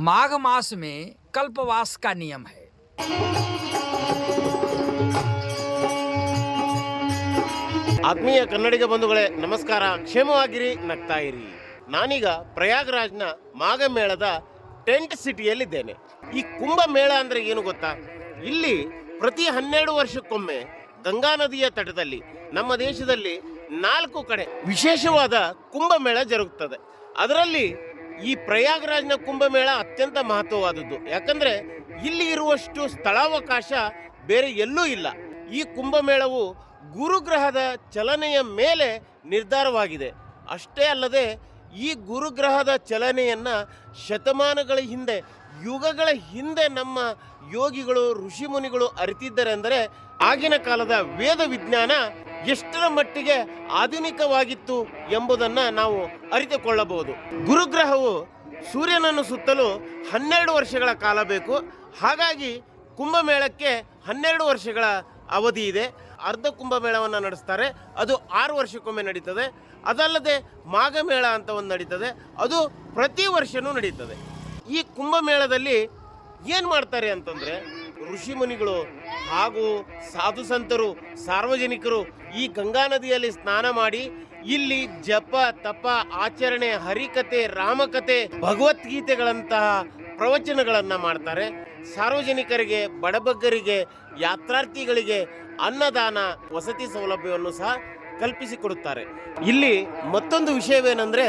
माघ मास में कल्पवास का नियम है ಆತ್ಮೀಯ ಕನ್ನಡಿಗ ಬಂಧುಗಳೇ ನಮಸ್ಕಾರ ಕ್ಷೇಮವಾಗಿರಿ ನಗ್ತಾ ಇರಿ ನಾನೀಗ ಪ್ರಯಾಗ್ರಾಜ್ನ ಮಾಘಮೇಳದ ಟೆಂಟ್ ಸಿಟಿಯಲ್ಲಿದ್ದೇನೆ ಈ ಕುಂಭ ಮೇಳ ಅಂದ್ರೆ ಏನು ಗೊತ್ತಾ ಇಲ್ಲಿ ಪ್ರತಿ ಹನ್ನೆರಡು ವರ್ಷಕ್ಕೊಮ್ಮೆ ಗಂಗಾ ನದಿಯ ತಟದಲ್ಲಿ ನಮ್ಮ ದೇಶದಲ್ಲಿ ನಾಲ್ಕು ಕಡೆ ವಿಶೇಷವಾದ ಕುಂಭಮೇಳ ಜರುಗುತ್ತದೆ. ಅದರಲ್ಲಿ ಈ ಪ್ರಯಾಗ್ರಾಜ್ನ ಕುಂಭಮೇಳ ಅತ್ಯಂತ ಮಹತ್ವವಾದದ್ದು. ಯಾಕಂದ್ರೆ ಇಲ್ಲಿ ಇರುವಷ್ಟು ಸ್ಥಳಾವಕಾಶ ಬೇರೆ ಎಲ್ಲೂ ಇಲ್ಲ. ಈ ಕುಂಭಮೇಳವು ಗುರುಗ್ರಹದ ಚಲನೆಯ ಮೇಲೆ ನಿರ್ಧಾರವಾಗಿದೆ. ಅಷ್ಟೇ ಅಲ್ಲದೆ ಈ ಗುರುಗ್ರಹದ ಚಲನೆಯನ್ನ ಶತಮಾನಗಳ ಹಿಂದೆ, ಯುಗಗಳ ಹಿಂದೆ ನಮ್ಮ ಯೋಗಿಗಳು ಋಷಿಮುನಿಗಳು ಅರಿತಿದ್ದಾರೆ ಅಂದರೆ ಆಗಿನ ಕಾಲದ ವೇದ ವಿಜ್ಞಾನ ಎಷ್ಟರ ಮಟ್ಟಿಗೆ ಆಧುನಿಕವಾಗಿತ್ತು ಎಂಬುದನ್ನು ನಾವು ಅರಿತುಕೊಳ್ಳಬಹುದು. ಗುರುಗ್ರಹವು ಸೂರ್ಯನನ್ನು ಸುತ್ತಲು ಹನ್ನೆರಡು ವರ್ಷಗಳ ಕಾಲ ಬೇಕು. ಹಾಗಾಗಿ ಕುಂಭಮೇಳಕ್ಕೆ ಹನ್ನೆರಡು ವರ್ಷಗಳ ಅವಧಿ ಇದೆ. ಅರ್ಧ ಕುಂಭಮೇಳವನ್ನು ನಡೆಸ್ತಾರೆ. ಅದು ಆರು ವರ್ಷಕ್ಕೊಮ್ಮೆ ನಡೀತದೆ. ಅದಲ್ಲದೆ ಮಾಘಮೇಳ ಅಂತ ಒಂದು ನಡೀತದೆ. ಅದು ಪ್ರತಿ ವರ್ಷವೂ ನಡೀತದೆ. ಈ ಕುಂಭಮೇಳದಲ್ಲಿ ಏನು ಮಾಡ್ತಾರೆ ಅಂತಂದ್ರೆ ಋಷಿ ಮುನಿಗಳು ಹಾಗೂ ಸಾಧು ಸಂತರು, ಸಾರ್ವಜನಿಕರು ಈ ಗಂಗಾ ನದಿಯಲ್ಲಿ ಸ್ನಾನ ಮಾಡಿ ಇಲ್ಲಿ ಜಪ, ತಪ, ಆಚರಣೆ, ಹರಿಕತೆ, ರಾಮಕತೆ, ಭಗವದ್ಗೀತೆಗಳಂತಹ ಪ್ರವಚನಗಳನ್ನು ಮಾಡ್ತಾರೆ. ಸಾರ್ವಜನಿಕರಿಗೆ, ಬಡಬಗ್ಗರಿಗೆ, ಯಾತ್ರಾರ್ಥಿಗಳಿಗೆ ಅನ್ನದಾನ, ವಸತಿ ಸೌಲಭ್ಯವನ್ನು ಸಹ ಕಲ್ಪಿಸಿಕೊಡುತ್ತಾರೆ. ಇಲ್ಲಿ ಮತ್ತೊಂದು ವಿಷಯವೇನೆಂದ್ರೆ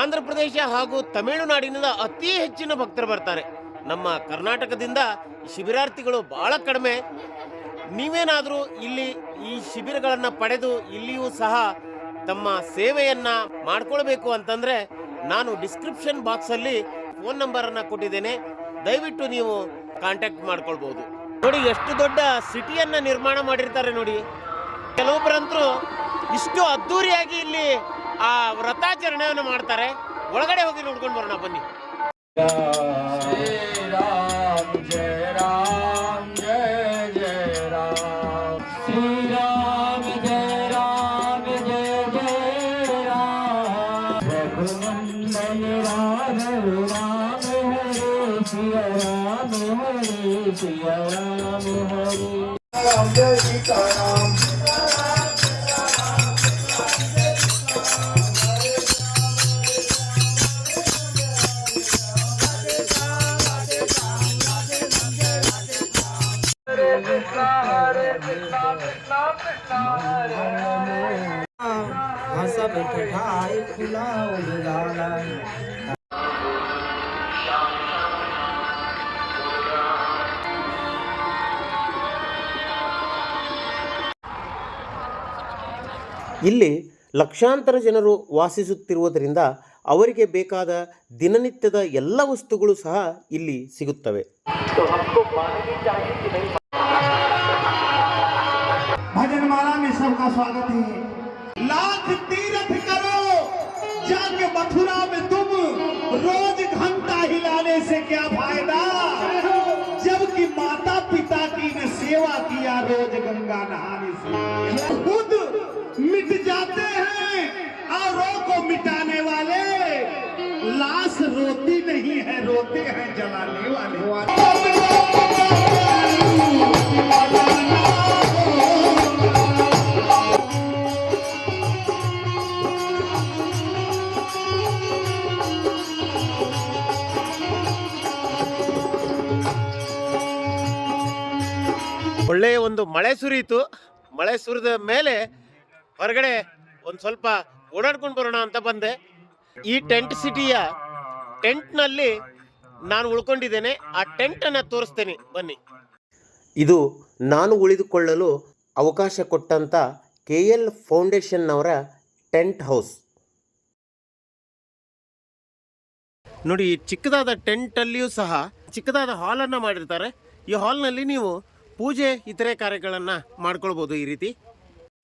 ಆಂಧ್ರ ಪ್ರದೇಶ ಹಾಗೂ ತಮಿಳುನಾಡಿನಿಂದ ಅತಿ ಹೆಚ್ಚಿನ ಭಕ್ತರು ಬರ್ತಾರೆ. ನಮ್ಮ ಕರ್ನಾಟಕದಿಂದ ಶಿಬಿರಾರ್ಥಿಗಳು ಬಹಳ ಕಡಿಮೆ. ನೀವೇನಾದರೂ ಇಲ್ಲಿ ಈ ಶಿಬಿರಗಳನ್ನು ಪಡೆದು ಇಲ್ಲಿಯೂ ಸಹ ತಮ್ಮ ಸೇವೆಯನ್ನು ಮಾಡ್ಕೊಳ್ಬೇಕು ಅಂತಂದರೆ ನಾನು ಡಿಸ್ಕ್ರಿಪ್ಷನ್ ಬಾಕ್ಸಲ್ಲಿ ಫೋನ್ ನಂಬರನ್ನು ಕೊಟ್ಟಿದ್ದೇನೆ. ದಯವಿಟ್ಟು ನೀವು ಕಾಂಟ್ಯಾಕ್ಟ್ ಮಾಡ್ಕೊಳ್ಬೋದು. ನೋಡಿ, ಎಷ್ಟು ದೊಡ್ಡ ಸಿಟಿಯನ್ನು ನಿರ್ಮಾಣ ಮಾಡಿರ್ತಾರೆ ನೋಡಿ. ಕೆಲವೊಬ್ಬರಂತರೂ ಇಷ್ಟು ಅದ್ಧೂರಿಯಾಗಿ ಇಲ್ಲಿ ಆ ವ್ರತಾಚರಣೆಯನ್ನು ಮಾಡ್ತಾರೆ. ಒಳಗಡೆ ಹೋಗಿ ನೋಡ್ಕೊಂಡು ಬರೋಣ, ಬನ್ನಿ. राम रघुनंदन राम हरे सिया राम हरे सिया राम हरे राम सीता राम हंस बैठाई फुलाओ गाला ಇಲ್ಲಿ ಲಕ್ಷಾಂತರ ಜನರು ವಾಸಿಸುತ್ತಿರುವುದರಿಂದ ಅವರಿಗೆ ಬೇಕಾದ ದಿನನಿತ್ಯದ ಎಲ್ಲ ವಸ್ತುಗಳು ಸಹ ಇಲ್ಲಿ ಸಿಗುತ್ತವೆ भजनमाला में सबका स्वागत है खुद मिट जाते हैं औरों को मिटाने वाले लाश रोती नहीं है रोते हैं जलाने वाले ಒಳ್ಳೆಯ ಒಂದು ಮಳೆ ಸುರಿಯಿತು ಮಳೆ ಸುರಿದ ಮೇಲೆ ಹೊರಗಡೆ ಒಂದು ಸ್ವಲ್ಪ ಓಡಾಡ್ಕೊಂಡು ಬರೋಣ ಅಂತ ಬಂದೆ. ಈ ಟೆಂಟ್ ಸಿಟಿಯ ಟೆಂಟ್ನಲ್ಲಿ ನಾನು ಉಳ್ಕೊಂಡಿದ್ದೇನೆ. ಆ ಟೆಂಟನ್ನು ತೋರಿಸ್ತೇನೆ. ಬನ್ನಿ. ಇದು ನಾನು ಉಳಿದುಕೊಳ್ಳಲು ಅವಕಾಶ ಕೊಟ್ಟಂತ ಕೆ ಎಲ್ ಫೌಂಡೇಶನ್ನವರ ಟೆಂಟ್ ಹೌಸ್ ನೋಡಿ ಚಿಕ್ಕದಾದ ಟೆಂಟಲ್ಲಿಯೂ ಸಹ ಚಿಕ್ಕದಾದ ಹಾಲನ್ನು ಮಾಡಿರ್ತಾರೆ. ಈ ಹಾಲ್ನಲ್ಲಿ ನೀವು ಪೂಜೆ ಇತರೆ ಕಾರ್ಯಗಳನ್ನು ಮಾಡ್ಕೊಳ್ಬೋದು ಈ ರೀತಿ.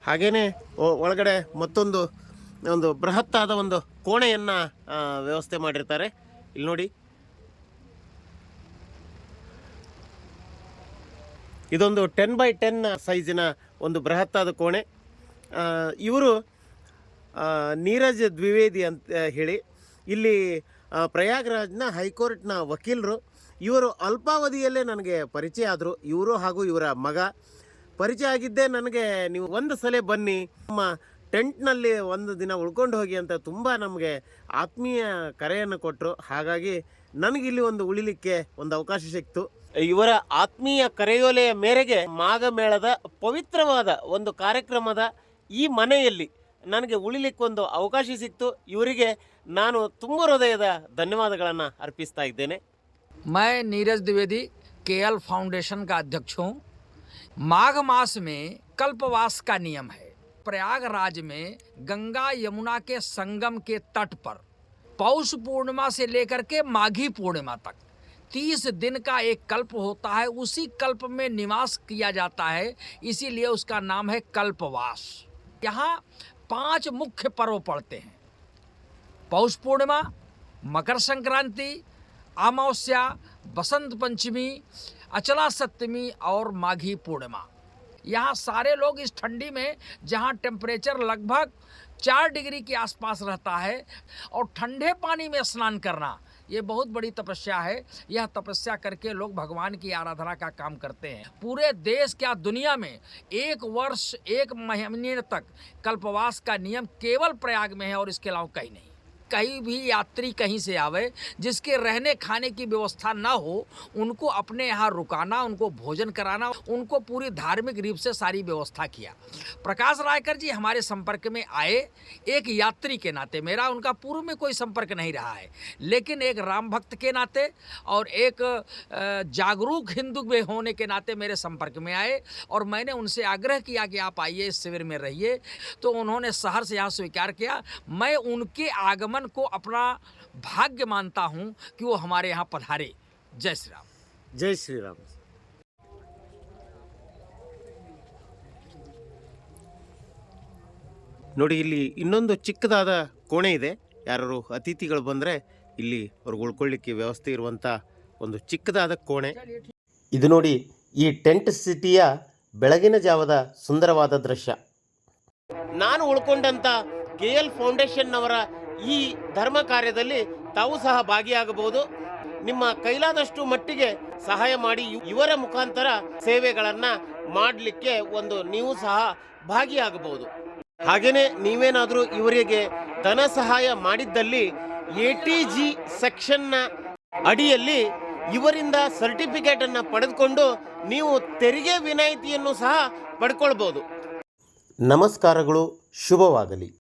ಹಾಗೆಯೇ ಒಳಗಡೆ ಮತ್ತೊಂದು, ಒಂದು ಬೃಹತ್ತಾದ ಒಂದು ಕೋಣೆಯನ್ನು ವ್ಯವಸ್ಥೆ ಮಾಡಿರ್ತಾರೆ. ಇಲ್ಲಿ ನೋಡಿ. ಇದೊಂದು ಟೆನ್ ಬೈ ಟೆನ್ ಸೈಜಿನ ಒಂದು ಬೃಹತ್ತಾದ ಕೋಣೆ. ಇವರು ನೀರಜ್ ದ್ವಿವೇದಿ ಅಂತ ಹೇಳಿ, ಇಲ್ಲಿ ಪ್ರಯಾಗ್ರಾಜ್ನ ಹೈಕೋರ್ಟ್ನ ವಕೀಲರು, ಇವರು ಅಲ್ಪಾವಧಿಯಲ್ಲೇ ನನಗೆ ಪರಿಚಯ ಆದರು. ಇವರು ಹಾಗೂ ಇವರ ಮಗ. ಪರಿಚಯ ಆಗಿದ್ದೇ ನನಗೆ ನೀವು ಒಂದು ಸಲ ಬನ್ನಿ. ನಮ್ಮ ಟೆಂಟ್ನಲ್ಲಿ ಒಂದು ದಿನ ಉಳ್ಕೊಂಡು ಹೋಗಿ ಅಂತ ತುಂಬ ನಮಗೆ ಆತ್ಮೀಯ ಕರೆಯನ್ನು ಕೊಟ್ಟರು ಹಾಗಾಗಿ ನನಗಿಲ್ಲಿ ಒಂದು ಉಳಿಲಿಕ್ಕೆ ಒಂದು ಅವಕಾಶ ಸಿಕ್ತು. ಇವರ ಆತ್ಮೀಯ ಕರೆಯೋಲೆಯ ಮೇರೆಗೆ ಮಾಘಮೇಳದ ಪವಿತ್ರವಾದ ಒಂದು ಕಾರ್ಯಕ್ರಮದ ಈ ಮನೆಯಲ್ಲಿ ನನಗೆ ಉಳಿಲಿಕ್ಕೊಂದು ಅವಕಾಶ ಸಿಕ್ತು ಇವರಿಗೆ ನಾನು ತುಂಬ ಹೃದಯದ ಧನ್ಯವಾದಗಳನ್ನು ಅರ್ಪಿಸ್ತಾ ಇದ್ದೇನೆ मैं नीरज द्विवेदी केएल फाउंडेशन का अध्यक्ष हूँ माघ मास में कल्पवास का नियम है प्रयागराज में गंगा यमुना के संगम के तट पर पौष पूर्णिमा से लेकर के माघी पूर्णिमा तक तीस दिन का एक कल्प होता है उसी कल्प में निवास किया जाता है इसीलिए उसका नाम है कल्पवास यहाँ पाँच मुख्य पर्व पड़ते हैं। पौष पूर्णिमा, मकर संक्रांति, अमावस्या, बसंत पंचमी, अचला सप्तमी और माघी पूर्णिमा। यहाँ सारे लोग इस ठंडी में, जहाँ टेम्परेचर लगभग चार डिग्री के आसपास रहता है, और ठंडे पानी में स्नान करना ये बहुत बड़ी तपस्या है। यह तपस्या करके लोग भगवान की आराधना का काम करते हैं। पूरे देश क्या दुनिया में एक वर्ष, एक महीने तक कल्पवास का नियम केवल प्रयाग में है और इसके अलावा कहीं नहीं। कहीं भी यात्री कहीं से आवे, जिसके रहने खाने की व्यवस्था ना हो, उनको अपने यहाँ रुकाना, उनको भोजन कराना, उनको पूरी धार्मिक रूप से सारी व्यवस्था किया। प्रकाश रायकर जी हमारे संपर्क में आए, एक यात्री के नाते, मेरा उनका पूर्व में कोई संपर्क नहीं रहा है, लेकिन एक राम भक्त के नाते और एक जागरूक हिंदू होने के नाते मेरे संपर्क में आए और मैंने उनसे आग्रह किया कि आप आइए, इस शिविर में रहिए तो उन्होंने शहर से यहाँ स्वीकार किया। मैं उनके आगमन को अपना भाग्य मानता हूँ कि वो हमारे यहाँ पधारे जय श्री राम ಜೈ ಶ್ರೀರಾಮ್ ನೋಡಿ ಇಲ್ಲಿ ಇನ್ನೊಂದು ಚಿಕ್ಕದಾದ ಕೋಣೆ ಇದೆ ಯಾರು ಅತಿಥಿಗಳು ಬಂದರೆ ಇಲ್ಲಿ ಅವ್ರಿಗೆ ಉಳ್ಕೊಳ್ಳಿಕ್ಕೆ ವ್ಯವಸ್ಥೆ ಇರುವಂಥ ಒಂದು ಚಿಕ್ಕದಾದ ಕೋಣೆ ಇದು ನೋಡಿ ಈ ಟೆಂಟ್ ಸಿಟಿಯ ಬೆಳಗಿನ ಜಾವದ ಸುಂದರವಾದ ದೃಶ್ಯ ನಾನು ಉಳ್ಕೊಂಡಂತ ಕೆ ಎಲ್ ಫೌಂಡೇಶನ್ನವರ ಈ ಧರ್ಮ ಕಾರ್ಯದಲ್ಲಿ ತಾವು ಸಹ ಭಾಗಿಯಾಗಬಹುದು. ನಿಮ್ಮ ಕೈಲಾದಷ್ಟು ಮಟ್ಟಿಗೆ ಸಹಾಯ ಮಾಡಿ ಇವರ ಮುಖಾಂತರ ಸೇವೆಗಳನ್ನ ಮಾಡಲಿಕ್ಕೆ ಒಂದು ನೀವು ಸಹ ಭಾಗಿಯಾಗಬಹುದು. ಹಾಗೆಯೇ ನೀವೇನಾದರೂ ಇವರಿಗೆ ಧನ ಸಹಾಯ ಮಾಡಿದ್ದಲ್ಲಿ ಎ ಟಿ ಜಿ ಸೆಕ್ಷನ್ನ ಅಡಿಯಲ್ಲಿ ಇವರಿಂದ ಸರ್ಟಿಫಿಕೇಟ್ ಅನ್ನ ಪಡೆದುಕೊಂಡು ನೀವು ತೆರಿಗೆ ವಿನಾಯಿತಿಯನ್ನು ಸಹ ಪಡ್ಕೊಳ್ಬೋದು ನಮಸ್ಕಾರಗಳು, ಶುಭವಾಗಲಿ.